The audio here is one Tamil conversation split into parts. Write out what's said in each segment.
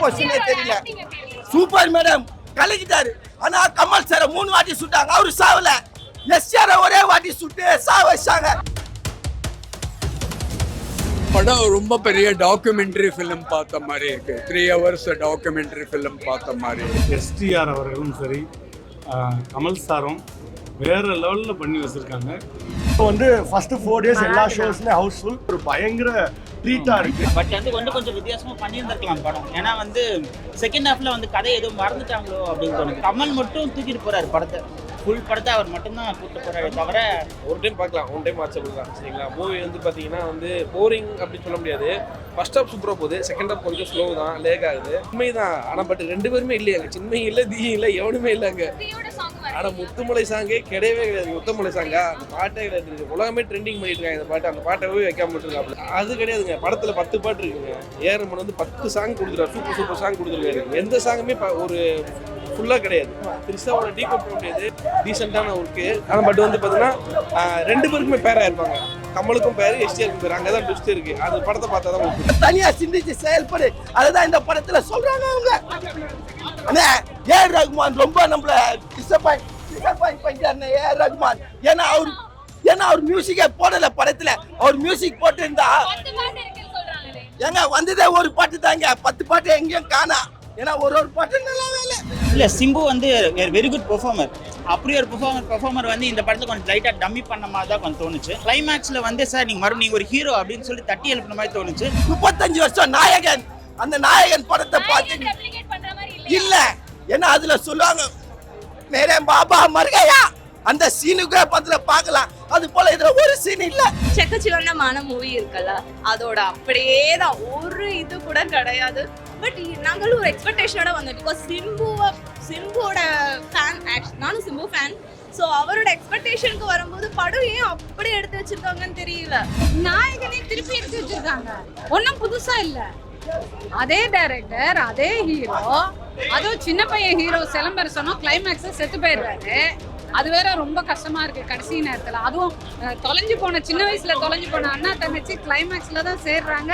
கொஸ்டினே தெரியல. சூப்பர் மேடம் கலக்கிட்டாரு. ஆனா கமல் சார மூணு வாட்டி சுட்டாங்க. அவரு சாவல. எஸ்ஆர ஒரே வாட்டி சுட்டு சாவ வச்சாங்க. படம் ரொம்ப பெரிய டாக்குமெண்ட்ரி ஃபிலிம் பார்த்த மாதிரி இருக்கு. த்ரீ ஹவர்ஸ் டாக்குமெண்ட்ரி ஃபிலிம் பார்த்த மாதிரி எஸ்டிஆர் அவர்களும் சரி கமல் சாரும் வேற லெவலில் பண்ணி வச்சிருக்காங்க. இப்போ வந்து ஃபர்ஸ்ட் ஃபோர் டேஸ் எல்லா ஷோஸ்லயும் ஹவுஸ்ஃபுல் ஒரு பயங்கர ட்ரீட்டா இருக்கு. பட் வந்து கொஞ்சம் கொஞ்சம் வித்தியாசமா பண்ணியிருந்திருக்கலாம் படம். ஏன்னா வந்து செகண்ட் ஹாஃப்ல வந்து கதை எதுவும் மறந்துட்டாங்களோ அப்படின்னு தோணுது. கமல் மட்டும் தூக்கிட்டு போறாரு படத்தை. ஃபுல் படத்தை அவர் மட்டும்தான் கூட்டு போறாரு தவிர ஒரு டைம் பார்க்கலாம். ஒன் டைம் வாட்சபிள் தான் சரிங்களா? மூவி வந்து பார்த்தீங்கன்னா வந்து போரிங் அப்படின்னு சொல்ல முடியாது. ஃபர்ஸ்ட் ஹாஃப் சூப்பராக போகுது. செகண்ட் ஹாஃப் கொஞ்சம் ஸ்லோ தான். லேக் ஆகுது. உண்மை தான் ஆனால் பட் ரெண்டு பேருமே இல்லையா அங்கே. சின்மை இல்லை தீ இல்லை எவனுமே இல்லை ஆனால் முத்துமலை சாங்கே கிடையவே கிடையாது. முத்துமலை சாங்கா? அந்த பாட்டே கிடையாது. உலகமே ட்ரெண்டிங் பண்ணிட்டு இருக்காங்க இந்த பாட்டு. அந்த பாட்டை போய் வைக்காம விட்டுருக்காப்ல அது கிடையாதுங்க. படத்தில் பத்து பாட்டு இருக்குங்க. ஏரமன் வந்து பத்து சாங் கொடுத்துருக்காரு. சூப்பர் சூப்பர் சாங் கொடுத்துருக்காரு. எந்த சாங்குமே ஒரு ஃபுல்லாக கிடையாது. த்ரிஷாவோட டீ பண்ண முடியாது டீசெண்டான ஒர்க்கு ஆனால் பட் வந்து பார்த்தீங்கன்னா ரெண்டு பேருக்குமே பேராக இருப்பாங்க கமலுக்கும் பேர் எஸ்டிஆருக்கும் பேர் அங்கே தான் பெஸ்ட் இருக்கு. அது படத்தை பார்த்தா தான் உங்களுக்கு தனியாக சிந்திச்சு செயல்படு. அதுதான் இந்த படத்தில் சொல்கிறாங்க அவங்க. அண்ணே ஏ ரகுமான் ரொம்ப நம்மள டிசப்பாயிண்ட் டிசப்பாயிண்ட் பண்ணிட்டாருண்ணே ஏ ரகுமான். ஏன்னா அவர் ஏன்னா அவர் மியூசிக்கே போடல படத்துல. அவர் மியூசிக் போட்டு இருந்தா ஏங்க வந்ததே ஒரு பாட்டு தாங்க. பத்து பாட்டு எங்கேயும் காணா. ஏன்னா ஒரு ஒரு பாட்டு நல்லாவே இல்லை இல்ல சிம்பு வந்து வெரி குட் பெர்ஃபார்மர் அப்படி ஒரு பெர்ஃபார்மர் பெர்ஃபார்மர் வந்து இந்த படத்தை கொஞ்சம் லைட்டா டம்மி பண்ண மாதிரி தான் கொஞ்சம் தோணுச்சு. கிளைமேக்ஸ்ல வந்து சார் நீங்க மறுபடியும் நீங்க ஒரு ஹீரோ அப்படின்னு சொல்லி தட்டி எழுப்பின மாதிரி தோணுச்சு. முப்பத்தஞ்சு வருஷம் நாயகன். அந்த நாயகன் படத்தை பார்த்து இல்ல. ஏன்னா அதுல சொல்லுவாங்க மேரே பாபா மருகையா? அந்த சீனுக்கு பத்துல பார்க்கலாம். அது போல இதுல ஒரு சீன் இல்ல. செக்கச்சிவந்தமான மூவி இருக்கல அதோட அப்படியே தான் ஒரு இது கூட கிடையாது. பட் நாங்களும் ஒரு எக்ஸ்பெக்டேஷனோட வந்தோம் பிகாஸ் சிம்புவை சிம்புவோட ஃபேன் நானும் சிம்பு ஃபேன் ஸோ அவரோட எக்ஸ்பெக்டேஷனுக்கு வரும்போது படம் ஏன் அப்படி எடுத்து வச்சிருக்காங்கன்னு தெரியல. நாயகனே திருப்பி எடுத்து வச்சிருக்காங்க. ஒன்றும் புதுசா இல்லை. அதே டைரக்டர் அதே ஹீரோ அதுவும் சின்ன பையன் ஹீரோ சிலம்பரசனும் கிளைமேக்ஸ் செத்து போயிடுறாரு அது வேற ரொம்ப கஷ்டமா இருக்கு கடைசி நேரத்துல அதுவும் தொலைஞ்சு போன சின்ன வயசுல தொலைஞ்சு போன அண்ணா தங்கச்சி கிளைமேக்ஸ்ல தான் சேர்றாங்க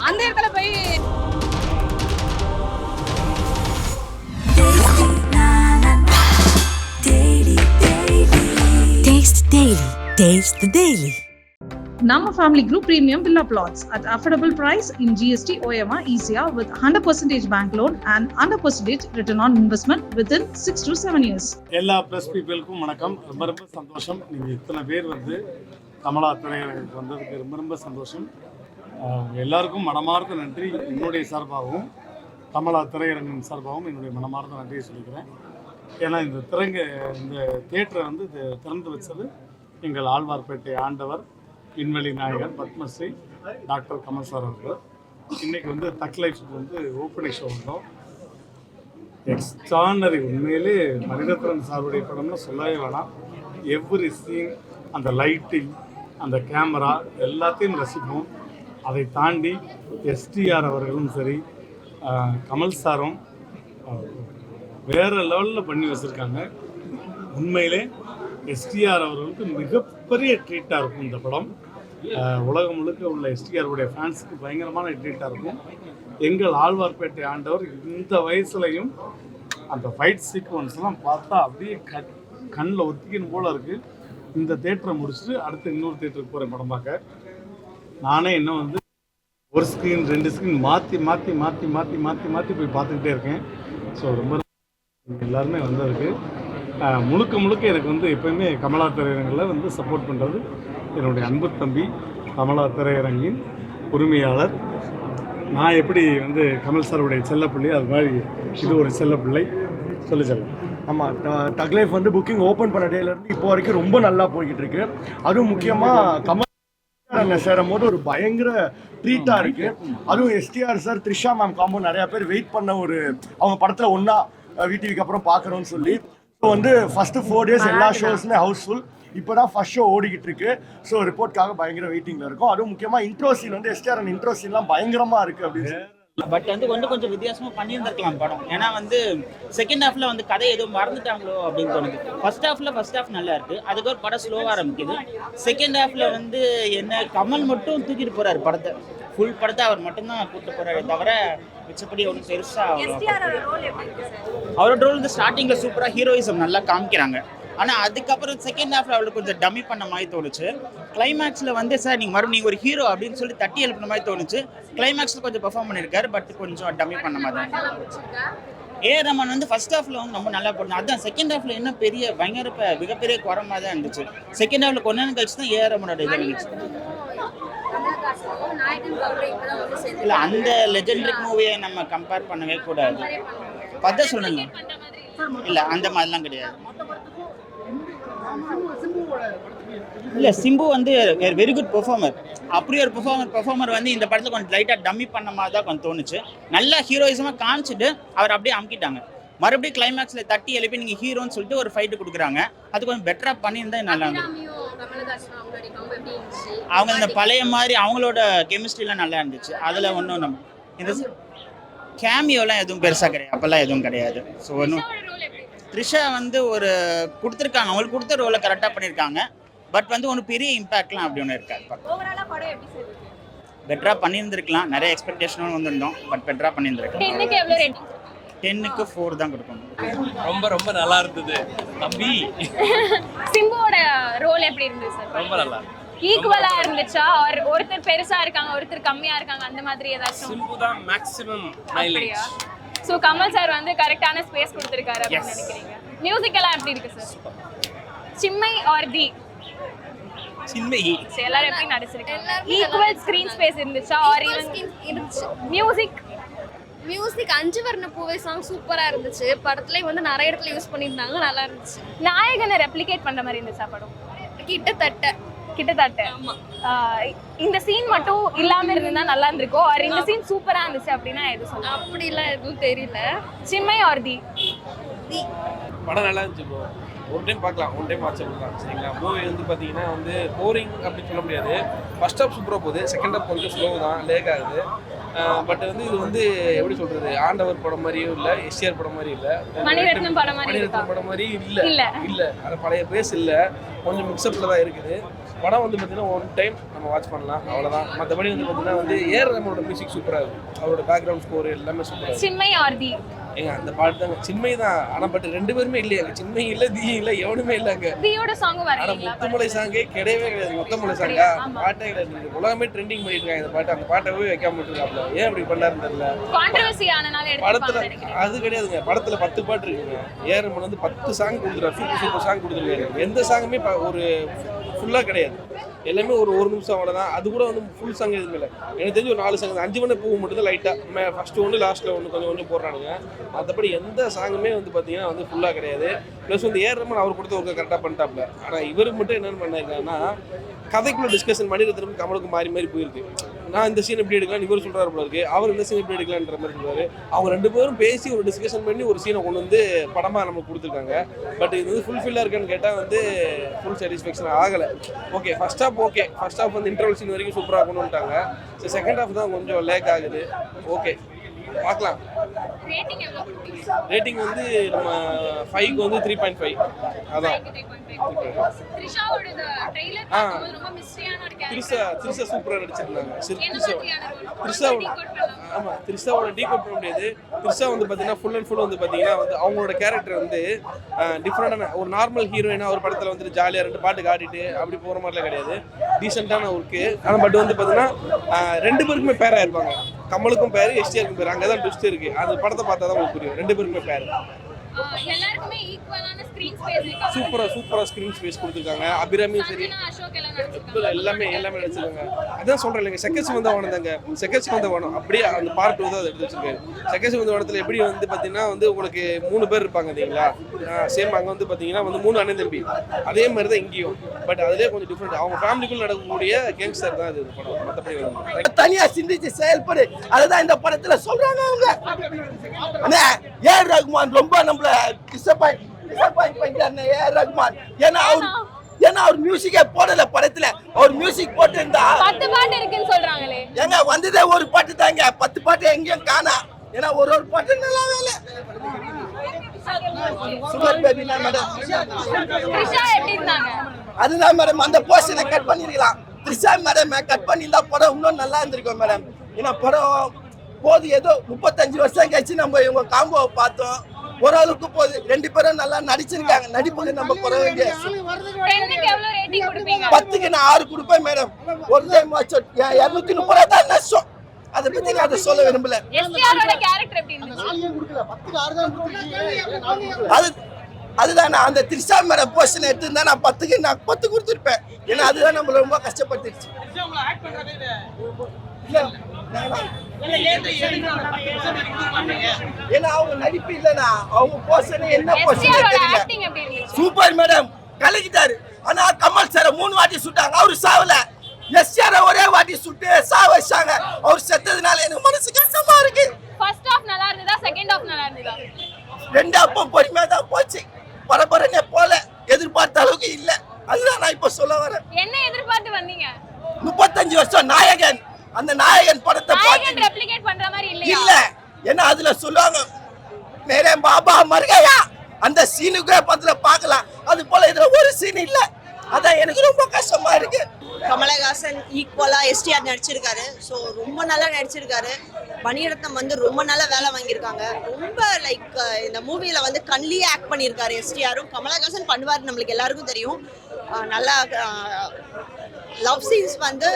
அந்த இடத்துல போய் Taste Daily. Taste the Daily. நம்ம family group Premium Villa Plots at affordable price in GST OMR ECR with 100% bank loan and 100% return on investment within 6 to 7 years. எல்லா ப்ளஸ் பீப்புளுக்கும் வணக்கம். ரொம்ப ரொம்ப சந்தோஷம். நீங்கள் இத்தனை பேர் வந்து கமலா திரையரங்குக்கு வந்ததுக்கு ரொம்ப ரொம்ப சந்தோஷம். எல்லாருக்கும் மனமார்ந்த நன்றி. என்னுடைய சார்பாகவும் கமலா திரையரங்கின் சார்பாகவும் என்னுடைய மனமார்ந்த நன்றியை சொல்லிக்கிறேன். ஏன்னா இந்த திரைங்க இந்த தேட்டரை வந்து இது திறந்து வச்சது எங்கள் ஆழ்வார்பேட்டை ஆண்டவர். விண்வெளி நாயகர் பத்மஸ்ரீ டாக்டர் கமல் சார் அவர்கள். இன்னைக்கு வந்து தக் லைஃப் வந்து ஓப்பனிங் ஷோ வந்தோம். எக்ஸ்ட்ரானரி உண்மையிலே மனிதத்திறன் சாருடைய படம்னு சொல்லவே வேணாம். எவ்ரி சீன் அந்த லைட்டிங் அந்த கேமரா எல்லாத்தையும் ரசிப்போம். அதை தாண்டி எஸ்டிஆர் அவர்களும் சரி கமல் சாரும் வேறு லெவலில் பண்ணி வச்சுருக்காங்க. உண்மையிலே எஸ்டிஆர் அவர்களுக்கு மிகப்பெரிய ட்ரீட்டாக இருக்கும் இந்த படம். உலகம் முழுக்க உள்ள எஸ்டிஆருடைய ஃபேன்ஸுக்கு பயங்கரமான ட்ரீட்டாக இருக்கும். எங்கள் ஆழ்வார்பேட்டை ஆண்டவர் இந்த வயசுலையும் அந்த ஃபைட் சீக்வன்ஸ்லாம் பார்த்தா அப்படியே கண் கண்ணில் ஒத்திக்கணும் போல இருக்குது இந்த தேட்டரை முடிச்சுட்டு அடுத்து இன்னொரு தேட்டருக்கு போகிறேன் படம் பார்க்க நானே இன்னும் வந்து ஒரு ஸ்க்ரீன் ரெண்டு ஸ்க்ரீன் மாற்றி மாற்றி மாற்றி மாற்றி மாற்றி மாற்றி போய் பார்த்துக்கிட்டே இருக்கேன். ஸோ ரொம்ப எல்லாருமே வந்திருக்கு. முழுக்க முழுக்க எனக்கு வந்து எப்பயுமே கமலா திரையரங்கில் வந்து சப்போர்ட் பண்ணுறது என்னுடைய அன்பு தம்பி கமலா திரையரங்கின் உரிமையாளர். நான் எப்படி வந்து கமல் சாருடைய செல்லப்பிள்ளை அது மாதிரி இது ஒரு செல்லப்பிள்ளை. சொல்லி செல்லம். ஆமாம் டக் லைஃப் வந்து புக்கிங் ஓப்பன் பண்ண டேலேருந்து இப்போ வரைக்கும் ரொம்ப நல்லா போய்கிட்டு இருக்கு அதுவும் முக்கியமாக கமல் அண்ணன் சேரும் போது ஒரு பயங்கர ட்ரீட்டாக இருக்கு. அதுவும் STR sir Trisha ma'am combo நிறைய பேர் வெயிட் பண்ண ஒரு அவங்க படத்தில் ஒன்றா வீட்டுக்கு அப்புறம் பார்க்கணும்னு சொல்லி வந்து ஃபர்ஸ்ட் ஃபோர் டேஸ் எல்லா ஷோஸ்மே ஹவுஸ்ஃபுல் இப்போதான் ஃபர்ஸ்ட் ஷோ ஓடிக்கிட்டு இருக்கு ஸோ ரிப்போர்ட்காக பயங்கர வெயிட்டிங்ல இருக்கும். அதுவும் முக்கியமா இன்ட்ரோ சீன் வந்து எஸ்டிஆர் அண்ட் இன்ட்ரோ சீன்லாம் பயங்கரமா இருக்கு அப்படின்னு பட் வந்து கொஞ்சம் கொஞ்சம் வித்தியாசமா பண்ணியிருந்திருக்கலாம் படம். ஏன்னா வந்து செகண்ட் ஹாஃப்ல வந்து கதை எதுவும் மறந்துட்டாங்களோ அப்படின்னு தோணுது. ஃபர்ஸ்ட் ஹாஃப்ல ஃபர்ஸ்ட் ஹாஃப் நல்லா இருக்கு. அதுக்கு ஒரு படம் ஸ்லோவா ஆரம்பிக்குது. செகண்ட் ஹாஃப்ல வந்து என்ன கமல் மட்டும் தூக்கிட்டு போறாரு படத்தை. ஃபுல் படத்தை அவர் மட்டும்தான் கூப்பிட்டு போறாரு தவிர மிச்சப்படி ஒன்றும் பெருசா எஸ்டிஆர் அவ்வளவா ரோல் எப்படி இருக்கு சார் அவரோட ரோல் வந்து ஸ்டார்டிங்ல சூப்பரா ஹீரோயிசம் நல்லா காமிக்கிறாங்க. ஆனா அதுக்கப்புறம் செகண்ட் ஹாஃப்ல அவளுக்கு கொஞ்சம் டம்மி பண்ண மாதிரி தோணுச்சு. கிளைமேக்ஸ்ல வந்து சார் நீங்க மறுபடியும் நீங்க ஒரு ஹீரோ அப்படின்னு சொல்லி தட்டி எழுப்பின மாதிரி தோணுச்சு. கிளைமேக்ஸ்ல கொஞ்சம் பெர்ஃபார்ம் பண்ணிருக்காரு பட் கொஞ்சம் டம்மி பண்ண மாதிரி ஏ ரமன் வந்து ஃபர்ஸ்ட் ஹாஃப்ல வந்து ரொம்ப நல்லா பண்ணார் அதான் செகண்ட் ஹாஃப்ல என்ன பெரிய பயங்கர ப- மிகப்பெரிய குறமா தான் இருந்துச்சு. செகண்ட் ஹாஃப்ல கொஞ்ச நேரம் கழிச்சு தான் ஏ ரமனோட இது இருந்துச்சு இல்ல அந்த லெஜெண்டரிக் மூவியை நம்ம கம்பேர் பண்ணவே கூடாது. பார்த்தா சொல்லுங்க இல்ல. அந்த மாதிரிலாம் கிடையாது. இல்ல சிம்பு வந்து வெரி குட் பெர்ஃபார்மர் அப்படி ஒரு பெர்ஃபார்மர் பெர்ஃபார்மர் வந்து இந்த படத்துல கொஞ்சம் லைட்டா டம்மி பண்ண மாதிரி தான் கொஞ்சம் தோணுச்சு. நல்லா ஹீரோயிசமா காமிச்சிட்டு அவர் அப்படியே அமுக்கிட்டாங்க. மறுபடியும் கிளைமேக்ஸ்ல தட்டி எழுப்பி நீங்க ஹீரோன்னு சொல்லிட்டு ஒரு ஃபைட்டு கொடுக்குறாங்க. அது கொஞ்சம் பெட்டரா பண்ணியிருந்தா நல்லா இருந்தது. அவங்க இந்த பழைய மாதிரி அவங்களோட கெமிஸ்ட்ரிலாம் நல்லா இருந்துச்சு. அதில் ஒன்றும் நம்ம இந்த கேமியோலாம் எதுவும் பெருசாக கிடையாது. அப்போல்லாம் எதுவும் கிடையாது. ஸோ ஒன்றும் த்ரிஷா வந்து ஒரு கொடுத்துருக்காங்க. அவங்களுக்கு கொடுத்த ரோலை கரெக்டாக பண்ணியிருக்காங்க. பட் வந்து ஒன்றும் பெரிய இம்பாக்ட்லாம் அப்படி ஒன்றும் இருக்காது. பெட்டராக பண்ணியிருந்திருக்கலாம். நிறைய எக்ஸ்பெக்டேஷனும் வந்திருந்தோம். பட் பெட்டராக பண்ணியிருந்திருக்கலாம். டென்னுக்கு ஃபோர் தான் கொடுக்கணும். ரொம்ப ரொம்ப நல்லா இருந்தது. தம்பி. சிம்புவோட ரோல் எப்படி இருந்தது சார் ரொம்ப நல்லா ஈக்குவலா இருந்துச்சா? ஒரு ஒருத்தர் பெருசா இருக்காங்க ஒருத்தர் கம்மியா இருக்காங்க அந்த மாதிரி ஏதாச்சும்? சிம்பு தான் மேக்ஸிமம் அப்படியா? சோ கமல் சார் வந்து கரெக்டான ஸ்பேஸ் கொடுத்திருக்காரு அப்படின்னு. நினைக்கிறீங்க. மியூசிக் எல்லாம் எப்படி இருக்கு சார் சிம்மை ஆர் தி சின்மயி சரி, எல்லாரும் எப்படி நடிச்சிருக்காங்க? ஈக்குவல் ஸ்கிரீன் ஸ்பேஸ் இருந்துச்சா? ஆர் ஈவன் இருந்துச்சு. மியூசிக் மியூசிக் அஞ்சு வர்ண பூவை சாங் சூப்பரா இருந்துச்சு. படத்துலயும் வந்து நிறைய இடத்துல யூஸ் பண்ணியிருந்தாங்க நல்லா இருந்துச்சு. நாயகனை ரெப்ளிகேட் பண்ற மாதிரி இருந்துச்சா படம்? கிட்டத்தட்ட. கிட்டத்தட்ட. இந்த சீன் மட்டும் இல்லாம இருந்தா நல்லா இருந்திருக்கோ ஆர் இந்த சீன் சூப்பரா இருந்துச்சு அப்படின்னா எது சொல்லலாம் அப்படிலாம் எதுவும் தெரியல. சிம்மை ஆர் தி? படம் நல்லா இருந்துச்சு ப்ரோ ஒரு டைம் பார்க்கலாம். ஒன் டைம் வாட்ச் பண்ணலாம். சரிங்களா? மூவி வந்து பார்த்தீங்கன்னா வந்து போரிங் அப்படின்னு சொல்ல முடியாது. ஃபர்ஸ்ட் ஹாஃப் சூப்பராக போகுது. செகண்ட் ஹாஃப் கொஞ்சம் ஸ்லோ தான். லேக் ஆகுது. பட் வந்து இது வந்து எப்படி சொல்றது? ஆண்டவர் படம் மாதிரியும் இல்லை எஸ்டிஆர் படம் மாதிரி இல்லை. மணிரத்னம் படம் மாதிரி படம் மாதிரி இல்லை. இல்ல. இல்லை. அது பழைய பேஸ் இல்லை. கொஞ்சம் மிக்சப்பில் தான் இருக்குது. படம் வந்து பார்த்தீங்கன்னா ஒன் டைம் நம்ம வாட்ச் பண்ணலாம். அவ்வளோதான் மற்றபடி வந்து பார்த்தீங்கன்னா வந்து ஏர் ரமனோட மியூசிக் சூப்பராக இருக்கும். அவரோட பேக்ரவுண்ட் ஸ்கோர் எல்லாமே சூப்பராக சிம்மை ஆர் தி ஏங்க அந்த பாட்டு தாங்க. சின்மை தான். ஆனால் பட் ரெண்டு பேருமே இல்லையாங்க சின்மை இல்லை தீ இல்லை எவனுமே இல்லைங்க தியோட சாங் ஆனா வரீங்களா முத்துமலை சாங்கே கிடையவே கிடையாது. முத்தமலை சாங்கா. பாட்டே கிடையாது. உலகமே ட்ரெண்டிங் பண்ணிட்டு இருக்காங்க இந்த பாட்டு. அந்த பாட்டை போய் வைக்காம விட்டுருக்காப்ல. ஏன் அப்படி பண்ணாருன்னு தெரியல. கான்ட்ரவர்சி ஆனனால படத்துல அது கிடையாதுங்க. படத்துல பத்து பாட்டு இருக்குங்க. ஏஆர்எம் வந்து பத்து சாங் கொடுத்துருக்காரு சூப்பர் சூப்பர் சாங் கொடுத்துருக்காரு எந்த சாங்குமே ஒரு ஃபுல்லாக கிடையாது. எல்லாமே ஒரு ஒரு நிமிஷம் அவ்வளோதான் அது கூட வந்து ஃபுல் சங்கம் எதுவுமே இல்லை. எனக்கு தெரிஞ்சு ஒரு நாலு சங்கம். அஞ்சு மணி பூ மட்டும் தான் லைட்டாக ஃபஸ்ட்டு ஒன்று லாஸ்ட்டில் ஒன்று கொஞ்சம் கொஞ்சம் போடுறானுங்க. மற்றபடி எந்த சாங்குமே வந்து பார்த்தீங்கன்னா வந்து ஃபுல்லாக கிடையாது. ப்ளஸ் வந்து ஏர் அவர் கொடுத்த ஒரு கரெக்டாக பண்ணிட்டாப்ல. ஆனால் இவருக்கு மட்டும் என்னென்னு பண்ணியிருக்காங்கன்னா கதைக்குள்ளே டிஸ்கஷன் மணிரத்னம் கமலுக்கு மாறி மாறி போயிருக்கு. நான் இந்த சீன் எப்படி எடுக்கலாம். இவர் சொல்கிறார் போல இருக்கு. அவர் இந்த சீன் எப்படி எடுக்கலான்ற மாதிரி சொல்றாரு. அவங்க ரெண்டு பேரும் பேசி ஒரு டிஸ்கஷன் பண்ணி ஒரு சீனை கொண்டு வந்து படமாக நமக்கு கொடுத்துருக்காங்க. பட் இது வந்து ஃபுல்ஃபில்லாக இருக்கான்னு கேட்டால் வந்து ஃபுல் சாட்டிஸ்ஃபேக்ஷன் ஆகலை. Okay first half okay first half வந்து இன்டர்வல் சீன் வரைக்கும் சூப்பராக கொண்டு வந்துட்டாங்க ஸோ செகண்ட் ஹாஃப் தான் கொஞ்சம் லேக் ஆகுது. ஓகே பார்க்கலாம். ரேட்டிங் வந்து நம்ம ஃபைவ்க்கு வந்து த்ரீ பாயிண்ட் ஃபைவ் அதான். ஆ. கேரக்டர் திரிசா சூப்பராக நடிச்சிருந்தாங்க. த்ரிஷாவோட. ஆமாம் த்ரிஷாவோட டீகோட் பண்ண முடியாது. த்ரிஷா வந்து பார்த்தீங்கன்னா ஃபுல் அண்ட் ஃபுல் வந்து பார்த்தீங்கன்னா வந்து அவங்களோட கேரக்டர் வந்து டிஃப்ரெண்டான ஒரு நார்மல் ஹீரோயினா ஒரு படத்தில் வந்துட்டு ஜாலியாக ரெண்டு பாட்டு காட்டிட்டு அப்படி போகிற மாதிரிலாம் கிடையாது. டீசெண்டான ஒர்க்கு ஆனால் பட் வந்து பார்த்தீங்கன்னா ரெண்டு பேருக்குமே பேராக இருப்பாங்க கமலுக்கும் பேர் எஸ்டிஆருக்கும் பேர். அங்கே தான் ட்விஸ்ட் இருக்குது அந்த படத்தை பார்த்தா தான் உங்களுக்கு புரியும். ரெண்டு பேருக்குமே பேர். இருக்கு? சூப்பராக சூப்பராக ஸ்க்ரீன் ஸ்பேஸ் கொடுத்துருக்காங்க. அபிராமியும் சரி. எல்லாமே எல்லாமே நடிச்சிருக்காங்க. அதான் சொல்றேன் இல்லைங்க செகஸ் வந்த வானம் தாங்க. செகஸ் வந்த வானம். அப்படியே அந்த பார்ட் வந்து அதை எடுத்து வச்சிருக்காரு. செகஸ் வந்த வானத்துல எப்படி வந்து பாத்தீங்கன்னா வந்து உங்களுக்கு மூணு பேர் இருப்பாங்க இல்லைங்களா சேம் அங்க வந்து பாத்தீங்கன்னா வந்து மூணு அண்ணன் தம்பி. அதே மாதிரி தான் இங்கேயும். பட் அதுலேயே கொஞ்சம் டிஃப்ரெண்ட் அவங்க ஃபேமிலிக்குள்ள நடக்கக்கூடிய கேங்ஸ்டர் தான் இது படம். மற்றபடி வந்து தனியா சிந்திச்சு செயல்படு. அதுதான் இந்த படத்துல சொல்றாங்க அவங்க. ஏ ரகுமான் ரொம்ப நம்மள டிசப்பாயிண்ட் டிசப்பாயிண்ட் பண்ணிட்டாருண்ணே ஏஆர் ரகுமான்? ஏன்னா அவர் ஏன்னா அவர் மியூசிக்கே போடல படத்துல. அவர் மியூசிக் போட்டிருந்தா பத்து பாட்டு இருக்குன்னு சொல்றாங்களே. ஏங்க வந்ததே ஒரு பாட்டு தாங்க. பத்து பாட்டு எங்கேயும் காணா. ஏன்னா ஒரு ஒரு பாட்டு நல்லா வேலை. சுகர் பேபினா மேடம் அதுதான் மேடம் அந்த போர்ஷனை கட் பண்ணிருக்கலாம். த்ரிஷா மேடம் கட் பண்ணியிருந்தா படம் இன்னும் நல்லா இருந்திருக்கும் மேடம் ஏன்னா படம் போது ஏதோ முப்பத்தஞ்சு வருஷம் கழிச்சு நம்ம இவங்க காம்போவை பார்த்தோம். ஓரளவுக்கு போகுது ரெண்டு பேரும் நல்லா நடிச்சிருக்காங்க. நடிப்புக்கு நம்ம குற வேண்டிய பத்துக்கு நான் ஆறு கொடுப்பேன் மேடம். ஒரு டைம் இரநூத்தி முப்பது ரூபா தான் நஷ்டம். அதை பத்தி நான் அதை சொல்ல விரும்பல. எஸ்டிஆரோட கேரக்டர் எப்படி இருந்துச்சு? அது அதுதான் நான் அந்த த்ரிஷா மேடம் போர்ஷன் எடுத்திருந்தா நான் பத்துக்கு நான் பத்து கொடுத்துருப்பேன். ஏன்னா அதுதான் நம்மள ரொம்ப நான் ஏன்னா அவங்க நடிப்பு இல்லைண்ணா அவங்க போர்ஷன் என்ன எஸ்டிஆரோட தெரியல. சூப்பர் மேடம் கலக்கிட்டாரு. ஆனா கமல் சார மூணு வாட்டி சுட்டாங்க. அவரு சாவல. எஸ்ஆர் ஒரே வாட்டி சுட்டு சாவ வச்சாங்க. அவர் செத்ததுனால எனக்கு மனசு கஷ்டமா இருக்கு. ஃபர்ஸ்ட் ஹாஃப் நல்லா இருந்ததா? செகண்ட் ஹாஃப் நல்லா இருந்ததா? ரெண்டு அப்பம் பொறுமையா தான் போச்சு. பரபரனே போல எதிர்பார்த்த அளவுக்கு இல்ல. அதுதான் நான் இப்ப சொல்ல வரேன். என்ன எதிர்பார்த்து வந்தீங்க? முப்பத்தஞ்சு வருஷம் நாயகன். அந்த நாயகன் படத்தை பார்த்து ரெப்ளிகேட் பண்ற மாதிரி இல்லையா? இல்ல. ஏன்னா அதுல சொல்லுவாங்க மேரே பாபா மருகையா? அந்த சீனுக்கே பத்துல பார்க்கலாம். அது போல இதுல ஒரு சீன் இல்ல. அதான் எனக்கு ரொம்ப கஷ்டமா இருக்கு. கமலஹாசன் ஈக்குவலாக எஸ்டிஆர் நடிச்சிருக்காரு. ஸோ ரொம்ப நல்லா நடிச்சிருக்காரு. மணிரத்னம் வந்து ரொம்ப நல்லா வேலை வாங்கியிருக்காங்க. ரொம்ப லைக் இந்த மூவியில் வந்து கன்லியே ஆக்ட் பண்ணியிருக்காரு எஸ்டிஆரும் கமலஹாசன் பண்ணுவார் நம்மளுக்கு எல்லாருக்கும் தெரியும். நல்லா லவ் சீன்ஸ் வந்து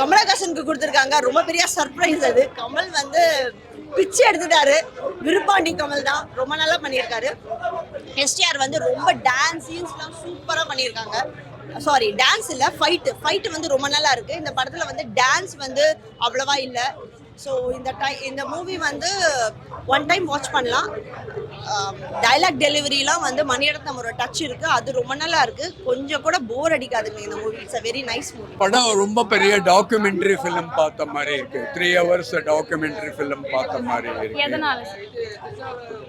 கமலஹாசனுக்கு கொடுத்துருக்காங்க. ரொம்ப பெரிய சர்ப்ரைஸ் அது. கமல் வந்து பிச்சு எடுத்துட்டாரு. விருப்பாண்டி கமல் தான். ரொம்ப நல்லா பண்ணியிருக்காரு. எஸ்டிஆர் வந்து ரொம்ப டான்ஸ் சீன்ஸ்லாம் சூப்பராக பண்ணியிருக்காங்க. சாரி டான்ஸ் இல்லை ஃபைட்டு ஃபைட்டு வந்து ரொம்ப நல்லா இருக்கு. இந்த படத்தில் வந்து டான்ஸ் வந்து அவ்வளவா இல்லை. ஸோ இந்த டைம் இந்த மூவி வந்து ஒன் டைம் வாட்ச் பண்ணலாம். டைலாக் டெலிவரிலாம் வந்து மணிரத்னம் ஒரு டச் இருக்கு. அது ரொம்ப நல்லா இருக்கு. கொஞ்சம் கூட போர் அடிக்காதுங்க இந்த movie it's a very nice movie படம் ரொம்ப பெரிய டாக்குமெண்ட்ரி ஃபிலிம் பார்த்த மாதிரி இருக்கு. த்ரீ ஹவர்ஸ் டாக்குமெண்ட்ரி ஃபிலிம் பார்த்த மாதிரி இருக்கு.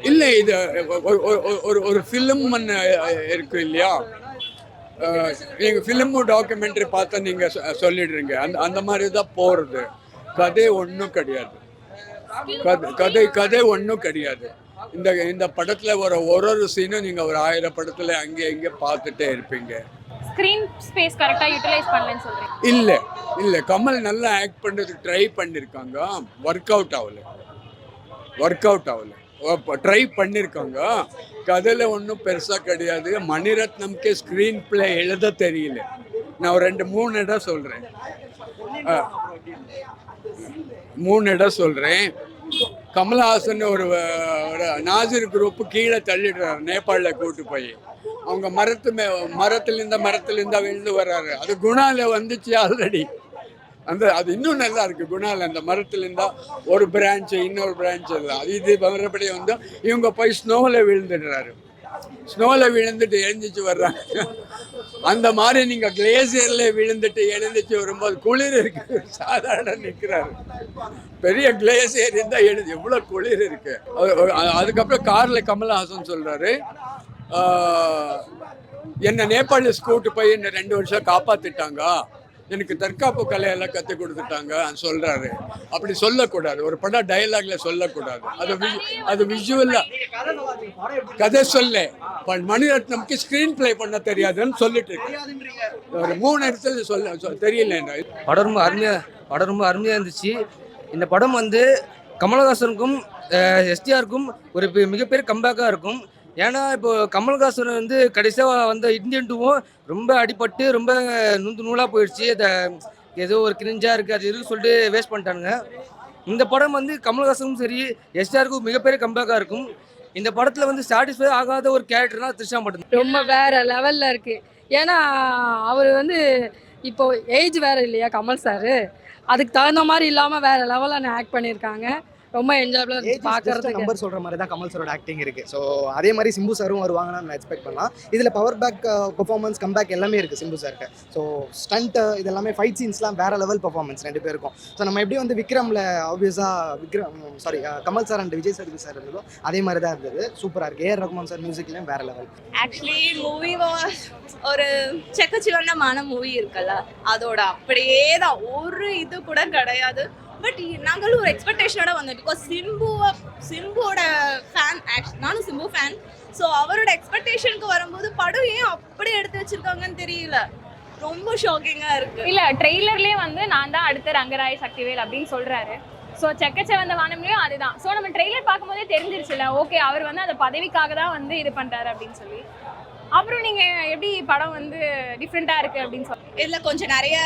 இல்ல இது ஒரு- ஒரு- ஒரு ஒரு ஃபிலிம் இருக்கு இல்லையா? அஹ், நீங்க ஃபிலிமும் டாக்குமெண்ட்ரி பார்த்தா நீங்க சொ- சொல்லிடுறீங்க. அந்த அந்த மாதிரி தான் போறது. கதை ஒன்றும் கிடையாது. கதை கதை ஒன்றும் கிடையாது. இந்த இந்த படத்துல ஒரு ஒரு ஒரு சீனும் நீங்க ஒரு ஆயிரம் படத்துல அங்கே இங்கே பார்த்துட்டே இருப்பீங்க. ஸ்கிரீன் ஸ்பேஸ் கரெக்டா யூட்டிலைஸ் பண்ணலன்னு சொல்றீங்க. இல்ல இல்ல. கமல் நல்லா ஆக்ட் பண்றதுக்கு ட்ரை பண்ணிருக்காங்க. ஒர்க் அவுட் ஆகல. ஒர்க் அவுட் ஆகல. ட்ரை பண்ணியிருக்காங்க கதையில் ஒன்றும் பெருசாக கிடையாது. மணிரத்னம்க்கு ஸ்க்ரீன் பிளே எழுத தெரியல. நான் ரெண்டு மூணு இடம் சொல்கிறேன் மூணு இடம் சொல்கிறேன் கமல்ஹாசன் ஒரு நாசிர் குரூப்பு கீழே தள்ளிடுறாரு. நேபாளில் கூட்டு போய். அவங்க மரத்து மே மரத்துலேருந்து மரத்துலேருந்து விழுந்து வர்றாரு. அது குணாவில் வந்துச்சு ஆல்ரெடி அந்த அது இன்னும் நல்லா இருக்குது குணால் அந்த மரத்துலேருந்தா ஒரு பிரான்ச்சு இன்னொரு பிரான்ச் இல்லை அது இது மறுபடி வந்து இவங்க போய் ஸ்னோவில் விழுந்துடுறாரு. ஸ்னோவில் விழுந்துட்டு எழுந்திரிச்சு வர்றாங்க. அந்த மாதிரி நீங்கள் கிளேசியரில் விழுந்துட்டு எழுந்திரிச்சு வரும்போது குளிர் இருக்கு. சாதாரண நிற்கிறாரு பெரிய கிளேசியர் இருந்தால் எழுது எவ்வளோ குளிர் இருக்கு. அதுக்கப்புறம் காரில் கமல்ஹாசன் சொல்கிறாரு என்னை நேபாளிஸ் கூட்டு போய் என்னை ரெண்டு வருஷம் காப்பாற்றிட்டாங்க எனக்கு தற்காப்பு கலையெல்லாம் கற்றுக் கொடுத்துட்டாங்க. சொல்றாரு. அப்படி சொல்லக்கூடாது. ஒரு படம் டயலாக்ல சொல்லக்கூடாது. அது அது விஷுவலா கதை சொல்ல. ப- மணிரத்னம்க்கு ஸ்கிரீன் ப்ளே பண்ண தெரியாதுன்னு சொல்லிட்டு இருக்கு. ஒரு மூணு இடத்துல சொல்ல தெரியல படம் ரொம்ப அருமையாக படம் ரொம்ப அருமையாக இருந்துச்சு. இந்த படம் வந்து கமலஹாசனுக்கும் எஸ்டிஆருக்கும் ஒரு பெ- மிகப்பெரிய கம்பேக்காக இருக்கும். ஏன்னா இப்போ கமல்ஹாசன் வந்து கடைசியாக வந்த இந்தியன் டூவும் ரொம்ப அடிபட்டு ரொம்ப நுந்து நூலாக போயிடுச்சு. அதை ஏதோ ஒரு கிரிஞ்சாக இருக்குது அது இருக்கு சொல்லிட்டு வேஸ்ட் பண்ணிட்டானுங்க. இந்த படம் வந்து கமல்ஹாசனும் சரி எஸ்ஆருக்கும் மிகப்பெரிய கம்பேக்காக இருக்கும். இந்த படத்தில் வந்து சாட்டிஸ்ஃபை ஆகாத ஒரு கேரக்டர்னா த்ரிஷா மட்டும் ரொம்ப வேற லெவலில் இருக்குது ஏன்னா அவர் வந்து இப்போ ஏஜ் வேறு இல்லையா கமல் சார் அதுக்கு தகுந்த மாதிரி இல்லாமல் வேறு லெவலில் ஆக்ட் பண்ணியிருக்காங்க. ரொம்ப என்ஜாயபிளாக இருந்துச்சு. பார்க்கறதுக்கு. நம்பர் சொல்கிற மாதிரி தான் கமல் சாரோட ஆக்டிங் இருக்குது ஸோ அதே மாதிரி சிம்பு சாரும் வருவாங்கன்னு நம்ம எக்ஸ்பெக்ட் பண்ணலாம். இதில் பவர் பேக் பெர்ஃபார்மன்ஸ் கம்பேக் எல்லாமே இருக்குது சிம்பு சாருக்கு ஸோ ஸ்டண்ட் இது எல்லாமே ஃபைட் சீன்ஸ்லாம் வேற லெவல் பெர்ஃபார்மன்ஸ் ரெண்டு பேருக்கும். ஸோ நம்ம எப்படி வந்து விக்ரமில் ஆப்வியஸாக Vikram sorry Kamal sir and Vijay Sethupathi sir இருந்ததோ அதே மாதிரி தான் இருந்தது. சூப்பராக இருக்குது ஏஆர் ரகுமான் சார் மியூசிக்லேயும் வேற லெவல் ஆக்சுவலி மூவி ஒரு செக்கச்சிவந்தமான மூவி இருக்குல்ல அதோட அப்படியே தான் ஒரு இது கூட கிடையாது. பட் நாங்களும் ஒரு எக்ஸ்பெக்டேஷனோட வந்தோம். பிகாஸ் சிம்புவை சிம்புவோட ஃபேன் நானும் சிம்பு ஃபேன் ஸோ அவரோட எக்ஸ்பெக்டேஷனுக்கு வரும்போது படம் ஏன் அப்படி எடுத்து வச்சிருக்காங்கன்னு தெரியல. ரொம்ப ஷாக்கிங்கா இருக்கு. இல்ல ட்ரெய்லர்லயே வந்து நான் தான் அடுத்த ரங்கராய் சக்திவேல் அப்படின்னு சொல்றாரு. ஸோ செக்கச்சவந்த வானம்லயும் அதுதான். ஸோ நம்ம ட்ரெய்லர் பார்க்கும்போதே தெரிஞ்சிருச்சுல ஓகே அவர் வந்து அந்த பதவிக்காக தான் வந்து இது பண்றாரு அப்படின்னு சொல்லி. அப்புறம் நீங்க எப்படி படம் வந்து டிஃப்ரெண்டா இருக்கு அப்படின்னு சொல்லி இதுல கொஞ்சம் நிறைய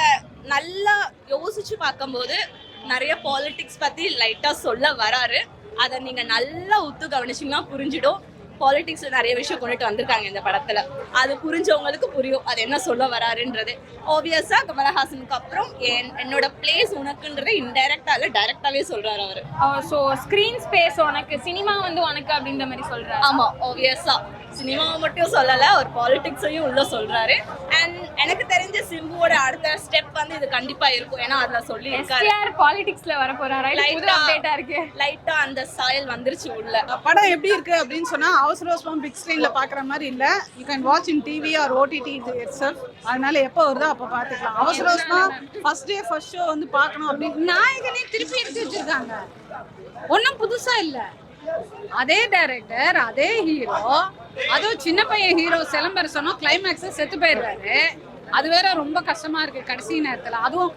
நல்லா யோசிச்சு பார்க்கும்போது நிறைய பாலிடிக்ஸ் பத்தி லைட்டா சொல்ல வராரு. அதை நீங்க நல்லா உத்து கவனிச்சீங்கன்னா புரிஞ்சிடும். பாலிடிக்ஸ்ல நிறைய விஷயம் கொண்டுட்டு வந்திருக்காங்க இந்த படத்துல. அது புரிஞ்சவங்களுக்கு புரியும். அது என்ன சொல்ல வராருன்றது. ஆப்வியஸா கமலஹாசனுக்கு அப்புறம் என் என்னோட பிளேஸ் உனக்குன்றது இன்டைரக்டா இல்ல டைரக்டாவே சொல்றாரு அவரு. ஸோ ஸ்க்ரீன் ஸ்பேஸ் உனக்கு சினிமா வந்து உனக்கு அப்படின்ற மாதிரி சொல்றாரு. ஆமா ஆப்வியஸா சினிமாவை மட்டும் சொல்லல அவர் பாலிடிக்ஸையும் உள்ள சொல்றாரு. அண்ட் எனக்கு தெரிஞ்ச சிம்புவோட அடுத்த ஸ்டெப் வந்து இது கண்டிப்பா இருக்கும். ஏன்னா அதுல சொல்லி இருக்காரு எஸ்டிஆர் பாலிடிக்ஸ்ல வர போறாரா இது புது லைட்டா அப்டேட்டா இருக்கு? லைட்டா அந்த சாயல் வந்துருச்சு உள்ள. படம் எப்படி இருக்கு அப்படின்னு சொன்னா அவசர அவசரம் பிக் ஸ்க்ரீனில் பாக்குற மாதிரி இல்லை. You can watch in TV or OTT itself அதனால எப்போ வருதோ அப்போ பார்த்துக்கலாம். அவசர அவசரமா ஃபர்ஸ்ட் டே ஃபர்ஸ்ட் ஷோ வந்து பார்க்கணும் அப்படின்னு நாயகனே திருப்பி எடுத்து வச்சிருக்காங்க. ஒன்றும் புதுசா இல்லை. அதே டைரக்டர் அதே ஹீரோ அதுவும் சின்ன பையன் ஹீரோ சிலம்பரசனும் கிளைமேக்ஸ் செத்து போயிடுறாரு. அது வேற ரொம்ப கஷ்டமா இருக்கு கடைசி நேரத்துல. அதுவும்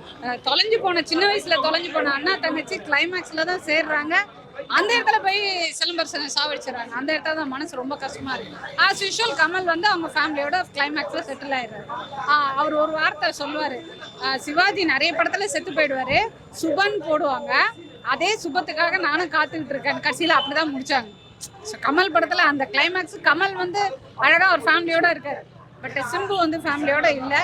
தொலைஞ்சு போன சின்ன வயசுல தொலைஞ்சு போன அண்ணா தங்கச்சி கிளைமேக்ஸ்ல தான் சேர்றாங்க. அந்த இடத்துல போய் சிலம்பரசனை சாவடிச்சிடறாங்க. அந்த இடத்துல தான் மனசு ரொம்ப கஷ்டமா இருக்கு. ஆஸ் யூஷுவல் கமல் வந்து அவங்க ஃபேமிலியோட கிளைமேக்ஸ்ல செட்டில் ஆயிடுறாரு. அவர் ஒரு வார்த்தை சொல்லுவாரு. சிவாஜி நிறைய படத்துல செத்து போயிடுவாரு. சுபன் போடுவாங்க. அதே சுபத்துக்காக நானும் காத்துக்கிட்டு இருக்கேன். கடைசியில அப்படிதான் முடிச்சாங்க. ஸோ கமல் படத்துல அந்த கிளைமேக்ஸ் கமல் வந்து அழகா ஒரு ஃபேமிலியோட இருக்காரு. பட் சிம்பு வந்து ஃபேமிலியோட இல்லை.